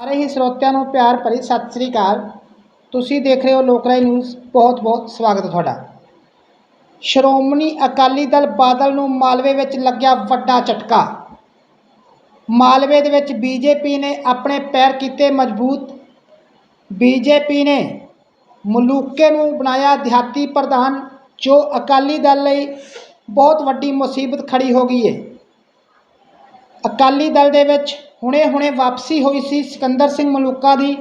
ਸਾਰੇ ਹੀ ਸਰੋਤਿਆਂ ਨੂੰ ਪਿਆਰ ਭਰੀ ਸਤਿ ਸ੍ਰੀ ਅਕਾਲ। ਤੁਸੀਂ ਦੇਖ ਰਹੇ ਹੋ ਲੋਕਰਾਈ ਨਿਊਜ਼। ਬਹੁਤ ਬਹੁਤ ਸਵਾਗਤ ਹੈ ਤੁਹਾਡਾ। ਸ਼੍ਰੋਮਣੀ ਅਕਾਲੀ ਦਲ ਬਾਦਲ ਨੂੰ ਮਾਲਵੇ ਵਿੱਚ ਲੱਗਿਆ ਵੱਡਾ ਝਟਕਾ। ਮਾਲਵੇ ਦੇ ਵਿੱਚ ਬੀਜੇਪੀ ਨੇ ਆਪਣੇ ਪੈਰ ਕੀਤੇ ਮਜ਼ਬੂਤ। ਬੀਜੇਪੀ ਨੇ ਮਲੂਕੇ ਨੂੰ ਬਣਾਇਆ ਦਿਹਾਤੀ ਪ੍ਰਧਾਨ, ਜੋ ਅਕਾਲੀ ਦਲ ਲਈ ਬਹੁਤ ਵੱਡੀ ਮੁਸੀਬਤ ਖੜੀ ਹੋ ਗਈ ਹੈ ਅਕਾਲੀ ਦਲ ਦੇ ਵਿੱਚ ਹੁਣੇ-ਹੁਣੇ ਵਾਪਸੀ ਹੋਈ ਸੀ ਸਿਕੰਦਰ ਸਿੰਘ ਮਲੂਕਾ ਦੀ,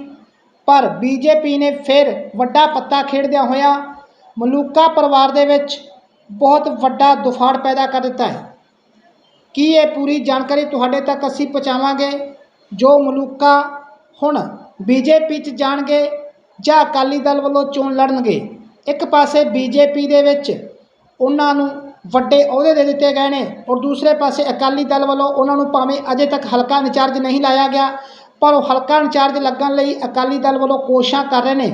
ਪਰ ਬੀਜੇਪੀ ਨੇ ਫਿਰ ਵੱਡਾ ਪੱਤਾ ਖੇਡਦਿਆਂ ਹੋਇਆ ਮਲੂਕਾ ਪਰਿਵਾਰ ਦੇ ਵਿੱਚ ਬਹੁਤ ਵੱਡਾ ਦੁਫਾੜ ਪੈਦਾ ਕਰ ਦਿੱਤਾ ਹੈ। ਕੀ ਇਹ ਪੂਰੀ ਜਾਣਕਾਰੀ ਤੁਹਾਡੇ ਤੱਕ ਅਸੀਂ ਪਹੁੰਚਾਵਾਂਗੇ, ਜੋ ਮਲੂਕਾ ਹੁਣ ਬੀਜੇਪੀ 'ਚ ਜਾਣਗੇ ਜਾਂ ਅਕਾਲੀ ਦਲ ਵੱਲੋਂ ਚੋਣ ਲੜਨਗੇ? ਇੱਕ ਪਾਸੇ ਬੀਜੇਪੀ ਦੇ ਵਿੱਚ ਉਹਨਾਂ ਨੂੰ ਵੱਡੇ ਅਹੁਦੇ ਦੇ ਦਿੱਤੇ ਗਏ ਨੇ ਔਰ ਦੂਸਰੇ ਪਾਸੇ ਅਕਾਲੀ ਦਲ ਵੱਲੋਂ ਉਹਨਾਂ ਨੂੰ ਭਾਵੇਂ ਅਜੇ ਤੱਕ ਹਲਕਾ ਇੰਚਾਰਜ ਨਹੀਂ ਲਾਇਆ ਗਿਆ, ਪਰ ਉਹ ਹਲਕਾ ਇੰਚਾਰਜ ਲੱਗਣ ਲਈ ਅਕਾਲੀ ਦਲ ਵੱਲੋਂ ਕੋਸ਼ਿਸ਼ਾਂ ਕਰ ਰਹੇ ਨੇ।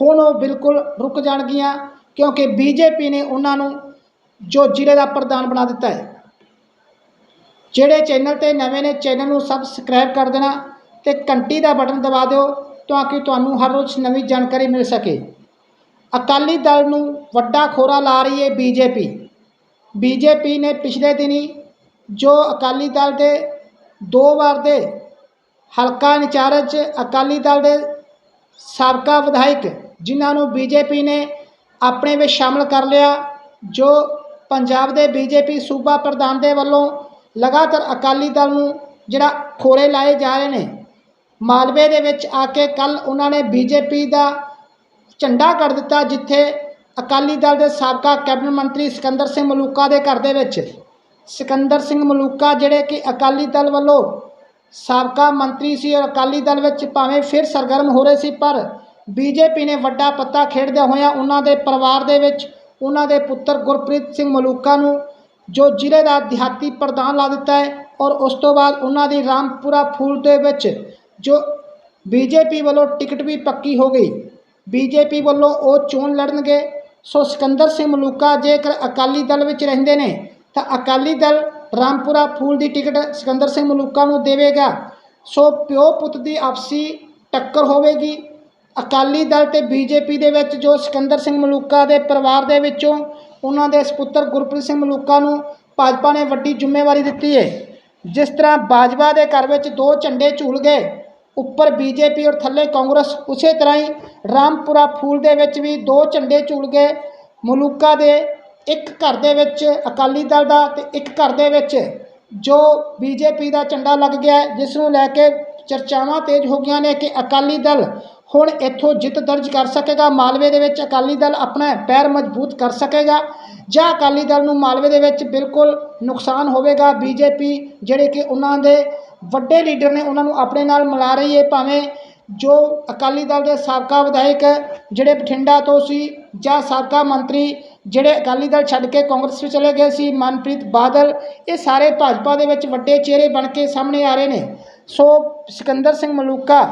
ਹੁਣ ਉਹ ਬਿਲਕੁਲ ਰੁਕ ਜਾਣਗੀਆਂ ਕਿਉਂਕਿ ਬੀਜੇਪੀ ਨੇ ਉਹਨਾਂ ਨੂੰ ਜੋ ਜ਼ਿਲ੍ਹੇ ਦਾ ਪ੍ਰਧਾਨ ਬਣਾ ਦਿੱਤਾ ਹੈ, ਜਿਹੜੇ ਚੈਨਲ ਤੇ ਨਵੇਂ ਨੇ, ਚੈਨਲ ਨੂੰ ਸਬਸਕ੍ਰਾਈਬ ਕਰ ਦੇਣਾ ਤੇ ਘੰਟੀ ਦਾ ਬਟਨ ਦਬਾ ਦਿਓ ਤਾਂ ਕਿ ਤੁਹਾਨੂੰ ਹਰ ਰੋਜ਼ ਨਵੀਂ ਜਾਣਕਾਰੀ ਮਿਲ ਸਕੇ। ਅਕਾਲੀ ਦਲ ਨੂੰ ਵੱਡਾ ਖੋਰਾ ਲਾ ਰਹੀ ਹੈ ਬੀਜੇਪੀ। ਬੀਜੇਪੀ ਨੇ ਪਿਛਲੇ ਦਿਨੀ ਜੋ ਅਕਾਲੀ ਦਲ ਦੇ ਦੋ ਵਾਰ ਦੇ ਹਲਕਾ ਇੰਚਾਰਜ ਅਕਾਲੀ ਦਲ ਦੇ ਸਾਬਕਾ ਵਿਧਾਇਕ ਜਿਨ੍ਹਾਂ ਨੂੰ ਬੀਜੇਪੀ ਨੇ ਆਪਣੇ ਵਿੱਚ ਸ਼ਾਮਲ ਕਰ ਲਿਆ, ਜੋ ਪੰਜਾਬ ਦੇ ਬੀਜੇਪੀ ਸੂਬਾ ਪ੍ਰਧਾਨ ਦੇ ਵੱਲੋਂ ਲਗਾਤਾਰ ਅਕਾਲੀ ਦਲ ਨੂੰ ਜਿਹੜਾ ਖੋਰੇ ਲਾਏ ਜਾ ਰਹੇ ਨੇ, ਮਾਲਵੇ ਦੇ ਵਿੱਚ ਆ ਕੇ ਕੱਲ ਉਹਨਾਂ ਨੇ ਬੀਜੇਪੀ ਦਾ ਝੰਡਾ ਕੱਢ ਦਿੱਤਾ, ਜਿੱਥੇ ਅਕਾਲੀ ਦਲ ਦੇ ਸਾਬਕਾ ਕੈਬਨਿਟ ਮੰਤਰੀ ਸਿਕੰਦਰ ਸਿੰਘ ਮਲੂਕਾ ਦੇ ਘਰ ਦੇ ਵਿੱਚ। ਸਿਕੰਦਰ ਸਿੰਘ ਮਲੂਕਾ ਜਿਹੜੇ ਕਿ ਅਕਾਲੀ ਦਲ ਵੱਲੋਂ ਸਾਬਕਾ ਮੰਤਰੀ ਸੀ ਔਰ ਅਕਾਲੀ ਦਲ ਵਿੱਚ ਭਾਵੇਂ ਫਿਰ ਸਰਗਰਮ ਹੋ ਰਹੇ ਸੀ, ਪਰ ਬੀਜੇਪੀ ਨੇ ਵੱਡਾ ਪੱਤਾ ਖੇਡਦਿਆਂ ਹੋਇਆਂ ਉਹਨਾਂ ਦੇ ਪਰਿਵਾਰ ਦੇ ਵਿੱਚ ਉਹਨਾਂ ਦੇ ਪੁੱਤਰ ਗੁਰਪ੍ਰੀਤ ਸਿੰਘ ਮਲੂਕਾ ਨੂੰ ਜੋ ਜ਼ਿਲ੍ਹੇ ਦਾ ਦਿਹਾਤੀ ਪ੍ਰਧਾਨ ਲਾ ਦਿੱਤਾ ਹੈ ਔਰ ਉਸ ਤੋਂ ਬਾਅਦ ਉਹਨਾਂ ਦੀ ਰਾਮਪੁਰਾ ਫੂਲ ਦੇ ਵਿੱਚ ਜੋ ਬੀਜੇਪੀ ਵੱਲੋਂ ਟਿਕਟ ਵੀ ਪੱਕੀ ਹੋ ਗਈ। ਬੀਜੇਪੀ ਵੱਲੋਂ ਉਹ ਚੋਣ ਲੜਨਗੇ। ਸੋ ਸਿਕੰਦਰ ਸਿੰਘ ਮਲੂਕਾ ਜੇਕਰ ਅਕਾਲੀ ਦਲ ਵਿੱਚ ਰਹਿੰਦੇ ਨੇ, ਤਾਂ ਅਕਾਲੀ ਦਲ ਰਾਮਪੁਰਾ ਫੂਲ ਦੀ ਟਿਕਟ ਸਿਕੰਦਰ ਸਿੰਘ ਮਲੂਕਾ ਨੂੰ ਦੇਵੇਗਾ। ਸੋ ਪਿਓ ਪੁੱਤ ਦੀ ਆਪਸੀ ਟੱਕਰ ਹੋਵੇਗੀ। ਅਕਾਲੀ ਦਲ ਤੇ ਬੀਜੇਪੀ ਦੇ ਵਿੱਚ ਜੋ ਸਿਕੰਦਰ ਸਿੰਘ ਮਲੂਕਾ ਦੇ ਪਰਿਵਾਰ ਦੇ ਵਿੱਚੋਂ ਉਹਨਾਂ ਦੇ ਸਪੁੱਤਰ ਗੁਰਪ੍ਰੀਤ ਸਿੰਘ ਮਲੂਕਾ ਨੂੰ ਭਾਜਪਾ ਨੇ ਵੱਡੀ ਜ਼ਿੰਮੇਵਾਰੀ ਦਿੱਤੀ ਹੈ ਜਿਸ ਤਰ੍ਹਾਂ ਬਾਜਵਾ ਦੇ ਘਰ ਵਿੱਚ ਦੋ ਝੰਡੇ ਝੂਲ ਗਏ। ਉੱਪਰ ਬੀਜੇਪੀ ਔਰ ਥੱਲੇ ਕਾਂਗਰਸ, ਉਸੇ ਤਰ੍ਹਾਂ ਹੀ ਰਾਮਪੁਰਾ ਫੂਲ ਦੇ ਵਿੱਚ ਵੀ ਦੋ ਝੰਡੇ ਝੂਲ ਗਏ। ਮਲੂਕਾ ਦੇ ਇੱਕ ਘਰ ਦੇ ਵਿੱਚ ਅਕਾਲੀ ਦਲ ਦਾ ਤੇ ਇੱਕ ਘਰ ਦੇ ਵਿੱਚ ਜੋ ਬੀਜੇਪੀ ਦਾ ਝੰਡਾ ਲੱਗ ਗਿਆ ਜਿਸ ਨੂੰ ਲੈ ਕੇ ਚਰਚਾਵਾਂ ਤੇਜ਼ ਹੋ ਗਈਆਂ ਨੇ ਕਿ ਅਕਾਲੀ ਦਲ ਹੁਣ ਇੱਥੋਂ ਜਿੱਤ ਦਰਜ ਕਰ ਸਕੇਗਾ। ਮਾਲਵੇ ਦੇ ਵਿੱਚ ਅਕਾਲੀ ਦਲ ਆਪਣਾ ਪੈਰ ਮਜ਼ਬੂਤ ਕਰ ਸਕੇਗਾ ਜਾਂ ਅਕਾਲੀ ਦਲ ਨੂੰ ਮਾਲਵੇ ਦੇ ਵਿੱਚ ਬਿਲਕੁਲ ਨੁਕਸਾਨ ਹੋਵੇਗਾ। ਬੀਜੇਪੀ, ਜਿਹੜੇ ਕਿ ਉਹਨਾਂ ਦੇ ਵੱਡੇ ਲੀਡਰ ਨੇ ਉਹਨਾਂ ਨੂੰ ਆਪਣੇ ਨਾਲ ਮਿਲਾ ਰਹੀ ਹੈ, ਭਾਵੇਂ ਜੋ ਅਕਾਲੀ ਦਲ ਦੇ ਸਾਬਕਾ ਵਿਧਾਇਕ ਜਿਹੜੇ ਬਠਿੰਡਾ ਤੋਂ ਸੀ ਜਾਂ ਸਾਬਕਾ ਮੰਤਰੀ ਜਿਹੜੇ ਅਕਾਲੀ ਦਲ ਛੱਡ ਕੇ ਕਾਂਗਰਸ ਵਿੱਚ ਚਲੇ ਗਏ ਸੀ, ਮਨਪ੍ਰੀਤ ਬਾਦਲ, ਇਹ ਸਾਰੇ ਭਾਜਪਾ ਦੇ ਵਿੱਚ ਵੱਡੇ ਚਿਹਰੇ ਬਣ ਕੇ ਸਾਹਮਣੇ ਆ ਰਹੇ ਨੇ। ਸੋ ਸਿਕੰਦਰ ਸਿੰਘ ਮਲੂਕਾ,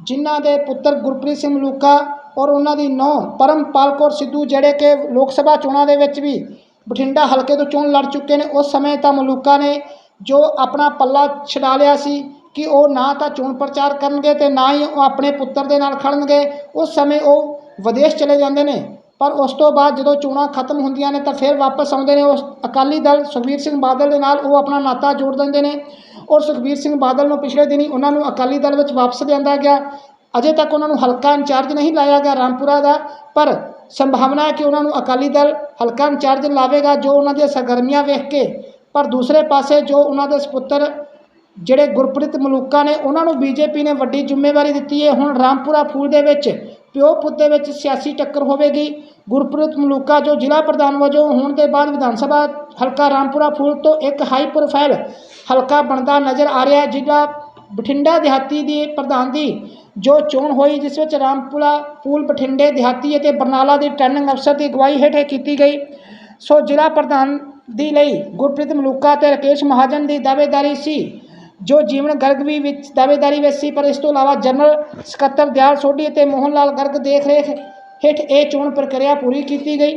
ਜਿਨ੍ਹਾਂ ਦੇ ਪੁੱਤਰ ਗੁਰਪ੍ਰੀਤ ਸਿੰਘ ਮਲੂਕਾ ਔਰ ਉਹਨਾਂ ਦੀ ਨੌ ਪਰਮਪਾਲ ਕੌਰ ਸਿੱਧੂ ਜਿਹੜੇ ਕਿ ਲੋਕ ਸਭਾ ਚੋਣਾਂ ਦੇ ਵਿੱਚ ਵੀ ਬਠਿੰਡਾ ਹਲਕੇ ਤੋਂ ਚੋਣ ਲੜ ਚੁੱਕੇ ਨੇ, ਉਸ ਸਮੇਂ ਤਾਂ ਮਲੂਕਾ ਨੇ ਜੋ ਆਪਣਾ ਪੱਲਾ ਛਡਾ ਲਿਆ ਸੀ ਕਿ ਉਹ ਨਾ ਤਾਂ ਚੋਣ ਪ੍ਰਚਾਰ ਕਰਨਗੇ ਤੇ ਨਾ ਹੀ ਉਹ ਆਪਣੇ ਪੁੱਤਰ ਦੇ ਨਾਲ ਖੜਨਗੇ, ਉਸ ਸਮੇਂ ਉਹ ਵਿਦੇਸ਼ ਚਲੇ ਜਾਂਦੇ ਨੇ। ਪਰ ਉਸ ਤੋਂ ਬਾਅਦ ਜਦੋਂ ਚੋਣਾਂ ਖਤਮ ਹੁੰਦੀਆਂ ਨੇ ਤਾਂ ਫਿਰ ਵਾਪਸ ਆਉਂਦੇ ਨੇ। ਉਸ ਅਕਾਲੀ ਦਲ ਸੁਖਬੀਰ ਸਿੰਘ ਬਾਦਲ ਦੇ ਨਾਲ ਉਹ ਆਪਣਾ ਨਾਤਾ ਜੋੜ ਦਿੰਦੇ ਨੇ ਔਰ ਸੁਖਬੀਰ ਸਿੰਘ ਬਾਦਲ ਨੂੰ ਪਿਛਲੇ ਦਿਨੀ ਉਹਨਾਂ ਨੂੰ ਅਕਾਲੀ ਦਲ ਵਿੱਚ ਵਾਪਸ ਲਿਆਂਦਾ ਗਿਆ। ਅਜੇ ਤੱਕ ਉਹਨਾਂ ਨੂੰ ਹਲਕਾ ਇੰਚਾਰਜ ਨਹੀਂ ਲਾਇਆ ਗਿਆ ਰਾਮਪੁਰਾ ਦਾ, ਪਰ ਸੰਭਾਵਨਾ ਹੈ ਕਿ ਉਹਨਾਂ ਨੂੰ ਅਕਾਲੀ ਦਲ ਹਲਕਾ ਇੰਚਾਰਜ ਲਾਵੇਗਾ ਜੋ ਉਹਨਾਂ ਦੀਆਂ ਸਰਗਰਮੀਆਂ ਵੇਖ ਕੇ ਪਰ ਦੂਸਰੇ ਪਾਸੇ ਜੋ ਉਹਨਾਂ ਦੇ ਸਪੁੱਤਰ ਜਿਹੜੇ ਗੁਰਪ੍ਰੀਤ ਮਲੂਕਾ ਨੇ, ਉਹਨਾਂ ਨੂੰ ਬੀਜੇਪੀ ਨੇ ਵੱਡੀ ਜ਼ਿੰਮੇਵਾਰੀ ਦਿੱਤੀ ਹੈ। ਹੁਣ ਰਾਮਪੁਰਾ ਫੂਲ ਦੇ ਵਿੱਚ, ਪਿਓ ਪੁੱਤ ਦੇ ਵਿੱਚ ਸਿਆਸੀ ਟੱਕਰ ਹੋਵੇਗੀ। ਗੁਰਪ੍ਰੀਤ ਮਲੂਕਾ ਜੋ ਜ਼ਿਲ੍ਹਾ ਪ੍ਰਧਾਨ ਵਜੋਂ ਹੋਣ ਦੇ ਬਾਅਦ ਵਿਧਾਨ ਸਭਾ ਹਲਕਾ ਰਾਮਪੁਰਾ ਫੂਲ ਤੋਂ ਇੱਕ ਹਾਈ ਪ੍ਰੋਫਾਈਲ ਹਲਕਾ ਬਣਦਾ ਨਜ਼ਰ ਆ ਰਿਹਾ ਜ਼ਿਲ੍ਹਾ ਬਠਿੰਡਾ ਦਿਹਾਤੀ ਦੀ ਪ੍ਰਧਾਨ ਦੀ ਜੋ ਚੋਣ ਹੋਈ, ਜਿਸ ਵਿੱਚ ਰਾਮਪੁਰਾ ਫੂਲ ਬਠਿੰਡੇ ਦਿਹਾਤੀ ਅਤੇ ਬਰਨਾਲਾ ਦੀ ਟ੍ਰੈਨਿੰਗ ਅਫਸਰ ਦੀ ਅਗਵਾਈ ਹੇਠ ਕੀਤੀ ਗਈ। ਸੋ ਜ਼ਿਲ੍ਹਾ ਪ੍ਰਧਾਨ ਦੀ ਲਈ ਗੁਰਪ੍ਰੀਤ ਮਲੂਕਾ ਤੇ ਰਕੇਸ਼ ਮਹਾਜਨ ਦੀ ਦਾਅਵੇਦਾਰੀ ਸੀ, ਜੋ ਜੀਵਨ ਗਰਗ ਵੀ ਵਿੱਚ ਦਾਅਵੇਦਾਰੀ ਵਿੱਚ ਸੀ, ਪਰ ਇਸ ਤੋਂ ਇਲਾਵਾ ਜਨਰਲ ਸਕੱਤਰ ਦਿਆਲ ਸੋਢੀ ਅਤੇ ਮੋਹਨ ਲਾਲ ਗਰਗ ਦੇਖ ਰੇਖ ਹੇਠ ਇਹ ਚੋਣ ਪ੍ਰਕਿਰਿਆ ਪੂਰੀ ਕੀਤੀ ਗਈ।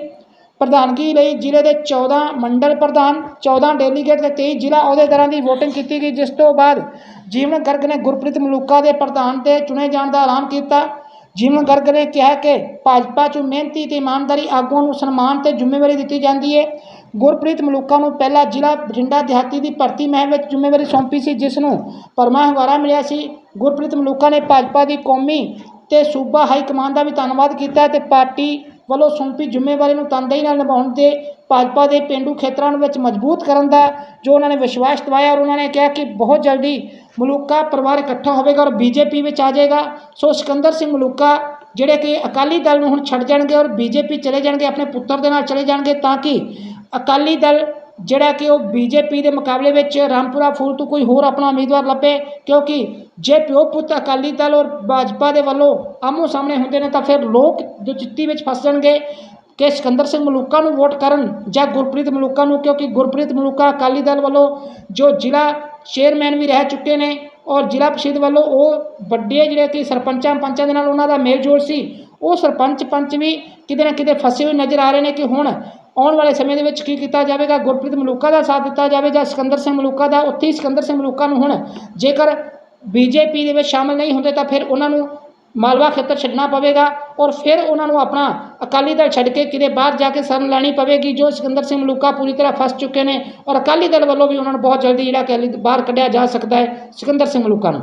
ਪ੍ਰਧਾਨਗੀ ਲਈ ਜ਼ਿਲ੍ਹੇ ਦੇ 14 ਮੰਡਲ ਪ੍ਰਧਾਨ 14 ਡੈਲੀਗੇਟ ਤੇ 23 ਜ਼ਿਲ੍ਹਾ ਅਹੁਦੇਦਾਰਾਂ ਦੀ VOTING ਕੀਤੀ ਗਈ, ਜਿਸ ਤੋਂ ਬਾਅਦ ਜੀਵਨ ਗਰਗ ਨੇ ਗੁਰਪ੍ਰੀਤ ਮਲੂਕਾ ਦੇ ਪ੍ਰਧਾਨ 'ਤੇ ਚੁਣੇ ਜਾਣ ਦਾ ਐਲਾਨ ਕੀਤਾ। ਜੀਵਨ ਗਰਗ ਨੇ ਕਿਹਾ ਕਿ ਭਾਜਪਾ 'ਚ ਮਿਹਨਤੀ ਤੇ ਇਮਾਨਦਾਰੀ ਆਗੂਆਂ ਨੂੰ ਸਨਮਾਨ ਤੇ ਜ਼ਿੰਮੇਵਾਰੀ ਦਿੱਤੀ ਜਾਂਦੀ ਹੈ। ਗੁਰਪ੍ਰੀਤ ਮਲੂਕਾ ਨੂੰ ਪਹਿਲਾ ਜ਼ਿਲ੍ਹਾ ਬਠਿੰਡਾ ਦਿਹਾਤੀ ਦੀ ਭਰਤੀ ਮਹਿਮ ਵਿੱਚ ਜ਼ਿੰਮੇਵਾਰੀ ਸੌਂਪੀ ਸੀ, ਜਿਸ ਨੂੰ ਪਰਮਾ ਹੰਗਾਰਾ ਮਿਲਿਆ ਸੀ। ਗੁਰਪ੍ਰੀਤ ਮਲੂਕਾ ਨੇ ਭਾਜਪਾ ਦੀ ਕੌਮੀ ਤੇ ਸੂਬਾ ਹਾਈ ਕਮਾਂਡ ਦਾ ਵੀ ਧੰਨਵਾਦ ਕੀਤਾ ਤੇ ਪਾਰਟੀ ਵੱਲੋਂ ਸੌਂਪੀ ਜ਼ਿੰਮੇਵਾਰੀ ਨੂੰ ਤਨਦੇਹੀ ਨਾਲ ਨਿਭਾਉਣ ਤੇ ਭਾਜਪਾ ਦੇ ਪਿੰਡੂ ਖੇਤਰਾਂ ਵਿੱਚ ਮਜ਼ਬੂਤ ਕਰਨ ਦਾ ਜੋ ਉਹਨਾਂ ਨੇ ਵਿਸ਼ਵਾਸ ਦਿਵਾਇਆ ਔਰ ਉਹਨਾਂ ਨੇ ਕਿਹਾ ਕਿ ਬਹੁਤ ਜਲਦੀ ਮਲੂਕਾ ਪਰਿਵਾਰ ਇਕੱਠਾ ਹੋਵੇਗਾ ਔਰ ਬੀਜੇਪੀ ਵਿੱਚ ਆ ਜਾਏਗਾ। ਸੋ ਸਿਕੰਦਰ ਸਿੰਘ ਮਲੂਕਾ ਜਿਹੜੇ ਕਿ ਅਕਾਲੀ ਦਲ ਨੂੰ ਹੁਣ ਛੱਡ ਜਾਣਗੇ ਔਰ ਬੀਜੇਪੀ ਚਲੇ ਜਾਣਗੇ, ਆਪਣੇ ਪੁੱਤਰ ਦੇ ਨਾਲ ਚਲੇ ਜਾਣਗੇ ਤਾਂ ਕਿ ਅਕਾਲੀ ਦਲ ਜਿਹੜਾ ਕਿ ਉਹ ਬੀਜੇਪੀ ਦੇ ਮੁਕਾਬਲੇ ਵਿੱਚ ਰਾਮਪੁਰਾ ਫੂਲ ਤੋਂ ਕੋਈ ਹੋਰ ਆਪਣਾ ਉਮੀਦਵਾਰ ਲੱਭੇ, ਕਿਉਂਕਿ ਜੇ ਪਿਓ ਪੁੱਤ ਅਕਾਲੀ ਦਲ ਔਰ ਭਾਜਪਾ ਦੇ ਵੱਲੋਂ ਆਮੋ ਸਾਹਮਣੇ ਹੁੰਦੇ ਨੇ ਤਾਂ ਫਿਰ ਲੋਕ ਜੋ ਚਿੱਤੀ ਵਿੱਚ ਫਸ ਜਾਣਗੇ ਕਿ ਸਿਕੰਦਰ ਸਿੰਘ ਮਲੂਕਾ ਨੂੰ ਵੋਟ ਕਰਨ ਜਾਂ ਗੁਰਪ੍ਰੀਤ ਮਲੂਕਾ ਨੂੰ, ਕਿਉਂਕਿ ਗੁਰਪ੍ਰੀਤ ਮਲੂਕਾ ਅਕਾਲੀ ਦਲ ਵੱਲੋਂ ਜੋ ਜ਼ਿਲ੍ਹਾ ਚੇਅਰਮੈਨ ਵੀ ਰਹਿ ਚੁੱਕੇ ਨੇ ਔਰ ਜ਼ਿਲ੍ਹਾ ਪ੍ਰੀਸ਼ਦ ਵੱਲੋਂ ਉਹ ਵੱਡੇ ਜਿਹੜੇ ਕਿ ਸਰਪੰਚਾਂ ਪੰਚਾਂ ਦੇ ਨਾਲ ਉਹਨਾਂ ਦਾ ਮੇਲ ਜੋਲ ਸੀ, ਉਹ ਸਰਪੰਚ ਪੰਚ ਵੀ ਕਿਤੇ ਨਾ ਕਿਤੇ ਫਸੇ ਹੋਏ ਨਜ਼ਰ ਆ ਰਹੇ ਨੇ ਕਿ ਹੁਣ ਆਉਣ ਵਾਲੇ ਸਮੇਂ ਦੇ ਵਿੱਚ ਕੀ ਕੀਤਾ ਜਾਵੇਗਾ? ਗੁਰਪ੍ਰੀਤ ਮਲੂਕਾ ਦਾ ਸਾਥ ਦਿੱਤਾ ਜਾਵੇ ਜਾਂ ਸਿਕੰਦਰ ਸਿੰਘ ਮਲੂਕਾ ਦਾ, ਉੱਥੇ ਹੀ ਸਿਕੰਦਰ ਸਿੰਘ ਮਲੂਕਾ ਨੂੰ ਹੁਣ ਜੇਕਰ ਬੀਜੇਪੀ ਦੇ ਵਿੱਚ ਸ਼ਾਮਲ ਨਹੀਂ ਹੁੰਦੇ ਤਾਂ ਫਿਰ ਉਹਨਾਂ ਨੂੰ ਮਾਲਵਾ ਖੇਤਰ ਛੱਡਣਾ ਪਵੇਗਾ ਔਰ ਫਿਰ ਉਹਨਾਂ ਨੂੰ ਆਪਣਾ ਅਕਾਲੀ ਦਲ ਛੱਡ ਕੇ ਕਿਤੇ ਬਾਹਰ ਜਾ ਕੇ ਸ਼ਰਨ ਲੈਣੀ ਪਵੇਗੀ, ਜੋ ਸਿਕੰਦਰ ਸਿੰਘ ਮਲੂਕਾ ਪੂਰੀ ਤਰ੍ਹਾਂ ਫਸ ਚੁੱਕੇ ਨੇ ਔਰ ਅਕਾਲੀ ਦਲ ਵੱਲੋਂ ਵੀ ਉਹਨਾਂ ਨੂੰ ਬਹੁਤ ਜਲਦੀ ਜਿਹੜਾ ਕਿ ਬਾਹਰ ਕੱਢਿਆ ਜਾ ਸਕਦਾ ਹੈ ਸਿਕੰਦਰ ਸਿੰਘ ਮਲੂਕਾ ਨੂੰ।